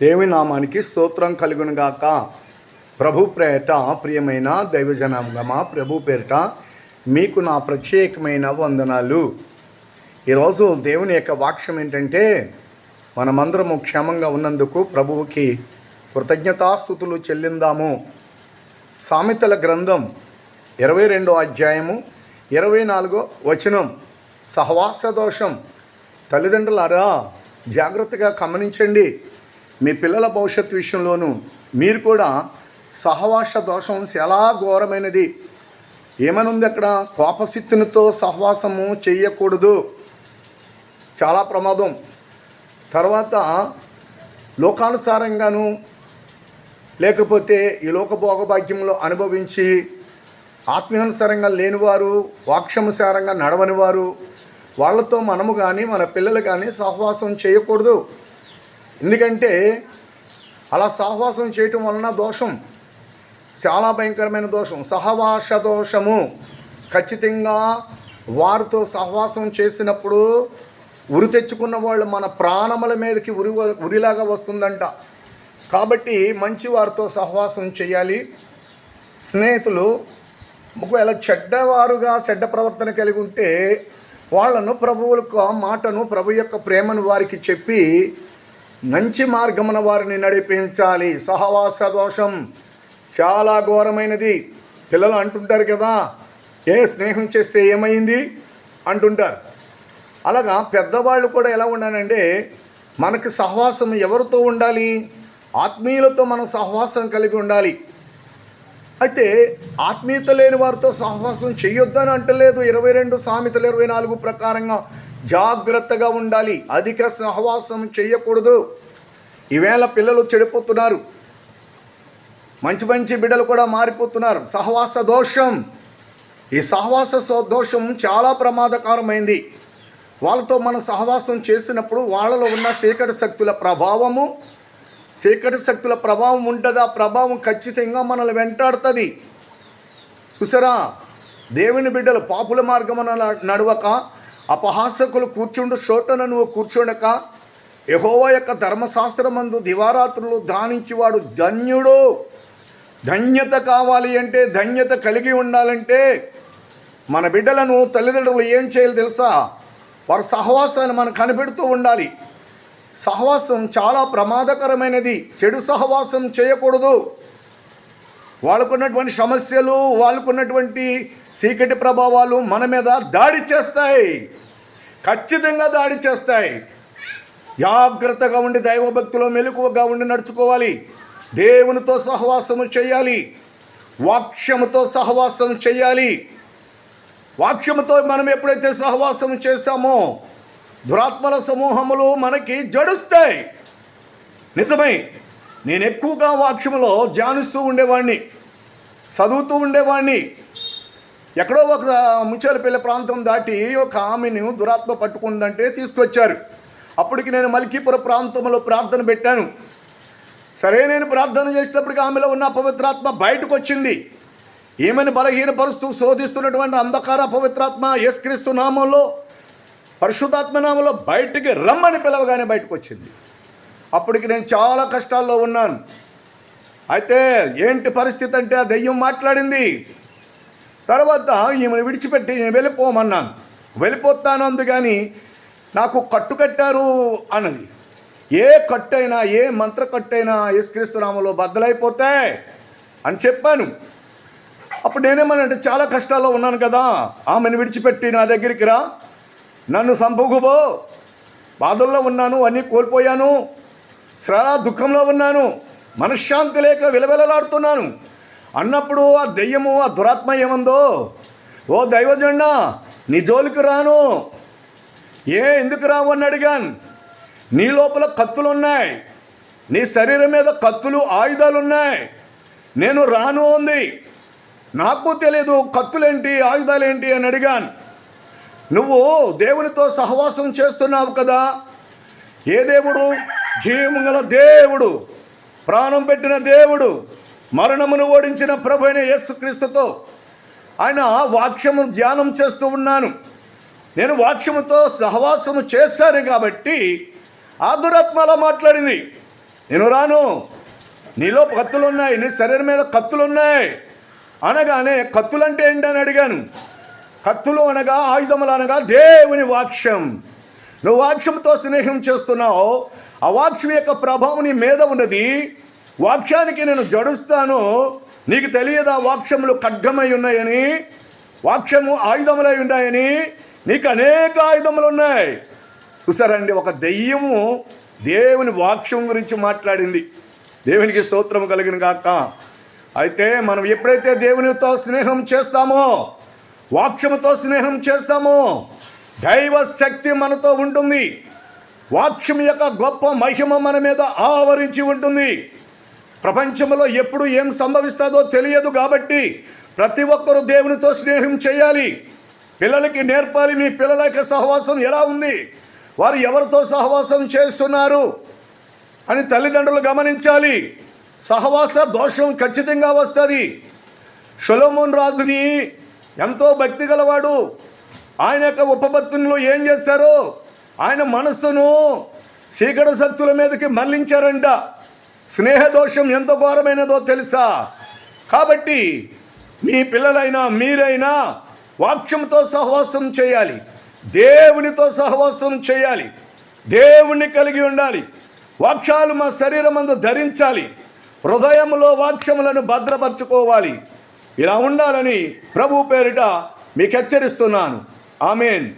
దేవి నామానికి స్తోత్రం కలుగునుగాక. ప్రభు ప్రేట ప్రియమైన దైవజనాంగమా ప్రభు పేరిట మీకు నా ప్రత్యేకమైన వందనాలు. ఈరోజు దేవుని యొక్క వాక్యం ఏంటంటే మనమందరము క్షేమంగా ఉన్నందుకు ప్రభువుకి కృతజ్ఞతాస్థుతులు చెల్లిందాము. సామెతల గ్రంథం ఇరవై రెండో అధ్యాయము ఇరవై నాలుగో వచనం. సహవాస దోషం తల్లిదండ్రులారా జాగ్రత్తగా గమనించండి. మీ పిల్లల భవిష్యత్ విషయంలోనూ మీరు కూడా సహవాస దోషం చాలా ఘోరమైనది. ఏమనుంది అక్కడ? కోపశక్తునితో సహవాసము చేయకూడదు. చాలా ప్రమాదం. తర్వాత లోకానుసారంగాను లేకపోతే ఈ లోక భోగభాగ్యంలో అనుభవించి ఆత్మీయానుసారంగా లేనివారు వాక్యానుసారంగా నడవని వారు వాళ్ళతో మనము కానీ మన పిల్లలు కానీ సహవాసం చేయకూడదు. ఎందుకంటే అలా సహవాసం చేయటం వలన దోషం. చాలా భయంకరమైన దోషం. సహవాస దోషము. ఖచ్చితంగా వారితో సహవాసం చేసినప్పుడు ఉరి తెచ్చుకున్న వాళ్ళు మన ప్రాణముల మీదకి ఉరి ఉరిలాగా వస్తుందంట. కాబట్టి మంచి వారితో సహవాసం చేయాలి. స్నేహితులు ఒకవేళ చెడ్డవారుగా చెడ్డ ప్రవర్తన కలిగి ఉంటే వాళ్ళను ప్రభువులకు మాటను ప్రభు యొక్క ప్రేమను వారికి చెప్పి మంచి మార్గమున వారిని నడిపించాలి. సహవాస దోషం చాలా ఘోరమైనది. పిల్లలు అంటుంటారు కదా ఏ స్నేహం చేస్తే ఏమైంది? అంటుంటారు. అలాగా పెద్దవాళ్ళు కూడా ఎలా ఉండాలంటే మనకి సహవాసం ఎవరితో ఉండాలి? ఆత్మీయులతో మనం సహవాసం కలిగి ఉండాలి. అయితే ఆత్మీయత లేని వారితో సహవాసం చేయొద్దని అంటలేదు. ఇరవై రెండు సామెతలు ఇరవై నాలుగు ప్రకారంగా జాగ్రత్తగా ఉండాలి. అధిక సహవాసం చేయకూడదు. ఈవేళ పిల్లలు చెడిపోతున్నారు. మంచి మంచి బిడ్డలు కూడా మారిపోతున్నారు. సహవాస దోషం. ఈ సహవాస దోషం చాలా ప్రమాదకరమైంది. వాళ్ళతో మనం సహవాసం చేసినప్పుడు వాళ్ళలో ఉన్న చీకటి శక్తుల ప్రభావము చీకటి శక్తుల ప్రభావం ఉంటుంది. ఆ ప్రభావం ఖచ్చితంగా మనల్ని వెంటాడుతుంది. చూసారా? దేవుని బిడ్డలు పాపుల మార్గమున నడవక అపహాసకులు కూర్చుండు చోటన నువ్వు కూర్చుండక. యహోవా యొక్క ధర్మశాస్త్రమందు దివారాత్రులు ధ్యానించేవాడు ధన్యుడు. ధన్యత కావాలి అంటే ధన్యత కలిగి ఉండాలంటే మన బిడ్డలను తల్లిదండ్రులు ఏం చేయాలి తెలుసా? వారి సహవాసాన్ని మనం కనిపెడుతూ ఉండాలి. సహవాసం చాలా ప్రమాదకరమైనది. చెడు సహవాసం చేయకూడదు. వాళ్ళకున్నటువంటి సమస్యలు వాళ్ళకున్నటువంటి చీకటి ప్రభావాలు మన మీద దాడి చేస్తాయి. ఖచ్చితంగా దాడి చేస్తాయి. జాగ్రత్తగా ఉండి దైవభక్తిలో మెలకువగా ఉండి నడుచుకోవాలి. దేవునితో సహవాసము చేయాలి. వాక్యముతో సహవాసం చేయాలి. వాక్యముతో మనం ఎప్పుడైతే సహవాసం చేశామో దురాత్మల సమూహములు మనకి జడుస్తాయి. నిజమే నేను ఎక్కువగా వాక్యములో ధ్యానిస్తూ ఉండేవాడిని చదువుతూ ఉండేవాడిని ఎక్కడో ఒక ముచ్చాలపల్లి ప్రాంతం దాటి ఒక ఆమెను దురాత్మ పట్టుకుందంటే తీసుకొచ్చారు. అప్పటికి నేను మల్కీపుర ప్రాంతంలో ప్రార్థన పెట్టాను. సరే నేను ప్రార్థన చేసేటప్పటికి ఆమెలో ఉన్న అపవిత్రాత్మ బయటకు వచ్చింది ఈమెను బలహీనపరుస్తూ శోధిస్తున్నటువంటి అంధకార పవిత్రాత్మ యేసుక్రీస్తు నామంలో పరిశుద్ధాత్మ నామంలో బయటికి రమ్మని పిలవగానే బయటకు వచ్చింది అప్పటికి నేను చాలా కష్టాల్లో ఉన్నాను. అయితే ఏంటి పరిస్థితి అంటే ఆ దెయ్యం మాట్లాడింది. తర్వాత ఈమెను విడిచిపెట్టి నేను వెళ్ళిపోమన్నాను. వెళ్ళిపోతాను అందుకని నాకు కట్టు కట్టారు అన్నది. ఏ కట్టైనా ఏ మంత్ర కట్టైనా యేసుక్రీస్తునామలో బద్దలైపోతాయి అని చెప్పాను. అప్పుడు నేనేమనంటే చాలా కష్టాల్లో ఉన్నాను కదా ఆమెను విడిచిపెట్టి నా దగ్గరికి రా. నన్ను సంపుకుపో. బాధల్లో ఉన్నాను అన్నీ కోల్పోయాను. శ్రమ దుఃఖంలో ఉన్నాను. మనశ్శాంతి లేక విలవిలలాడుతున్నాను. అన్నప్పుడు ఆ దెయ్యము ఆ దురాత్మ ఏమందో? ఓ దైవజండా నీ జోలికి రాను. ఏ ఎందుకు రావు అని అడిగాను. నీ లోపల కత్తులు ఉన్నాయి నీ శరీరం మీద కత్తులు ఆయుధాలు ఉన్నాయి నేను రాను ఉంది. నాకు తెలియదు కత్తులేంటి ఆయుధాలేంటి అని అడిగాను. నువ్వు దేవునితో సహవాసం చేస్తున్నావు కదా. ఏ దేవుడు? జీవముగల దేవుడు. ప్రాణం పెట్టిన దేవుడు. మరణమును ఓడించిన ప్రభు అయిన యేసుక్రీస్తుతో ఆయన వాక్యము ధ్యానం చేస్తూ ఉన్నాను. నేను వాక్యముతో సహవాసము చేశాను కాబట్టి ఆదురాత్మలా అలా మాట్లాడింది. నేను రాను. నీలో కత్తులు ఉన్నాయి నీ శరీరం మీద కత్తులు ఉన్నాయి అనగానే కత్తులు అంటే ఏంటని అడిగాను. కత్తులు అనగా ఆయుధములు అనగా దేవుని వాక్యం. నువ్వు వాక్యంతో స్నేహం చేస్తున్నావు. ఆ వాక్యం యొక్క ప్రభావం నీ మీద ఉన్నది. వాక్యానికి నేను జడుస్తాను. నీకు తెలియదా వాక్యములు ఖడ్గమై ఉన్నాయని? వాక్యము ఆయుధములై ఉన్నాయని? నీకు అనేక ఆయుధములు ఉన్నాయి. చూసారండి ఒక దెయ్యము దేవుని వాక్యం గురించి మాట్లాడింది. దేవునికి స్తోత్రం కలిగిన కాక అయితే మనం ఎప్పుడైతే దేవునితో స్నేహం చేస్తామో వాక్యముతో స్నేహం చేస్తామో దైవ శక్తి మనతో ఉంటుంది. వాక్యం యొక్క గొప్ప మహిమ మన మీద ఆవరించి ఉంటుంది. ప్రపంచంలో ఎప్పుడు ఏం సంభవిస్తుందో తెలియదు కాబట్టి ప్రతి ఒక్కరూ దేవునితో స్నేహం చేయాలి. పిల్లలకి నేర్పాలి. మీ పిల్లల యొక్క సహవాసం ఎలా ఉంది? వారు ఎవరితో సహవాసం చేస్తున్నారు? అని తల్లిదండ్రులు గమనించాలి. సహవాస దోషం ఖచ్చితంగా వస్తుంది. షొలోమోన్ రాజుని ఎంతో భక్తి గలవాడు. ఆయన యొక్క ఉపపత్తులు ఏం చేశారు? ఆయన మనస్సును చీకటి శక్తుల మీదకి మళ్ళించారంట స్నేహ దోషం ఎంత ఘోరమైనదో తెలుసా? కాబట్టి మీ పిల్లలైనా మీరైనా వాక్యంతో సహవాసం చేయాలి. దేవునితో సహవాసం చేయాలి. దేవుణ్ణి కలిగి ఉండాలి. వాక్యాలు మా శరీరమందు ధరించాలి. హృదయంలో వాక్యములను భద్రపరచుకోవాలి. ఇలా ఉండాలని ప్రభు పేరిట మీకు హెచ్చరిస్తున్నాను ఆమెన్.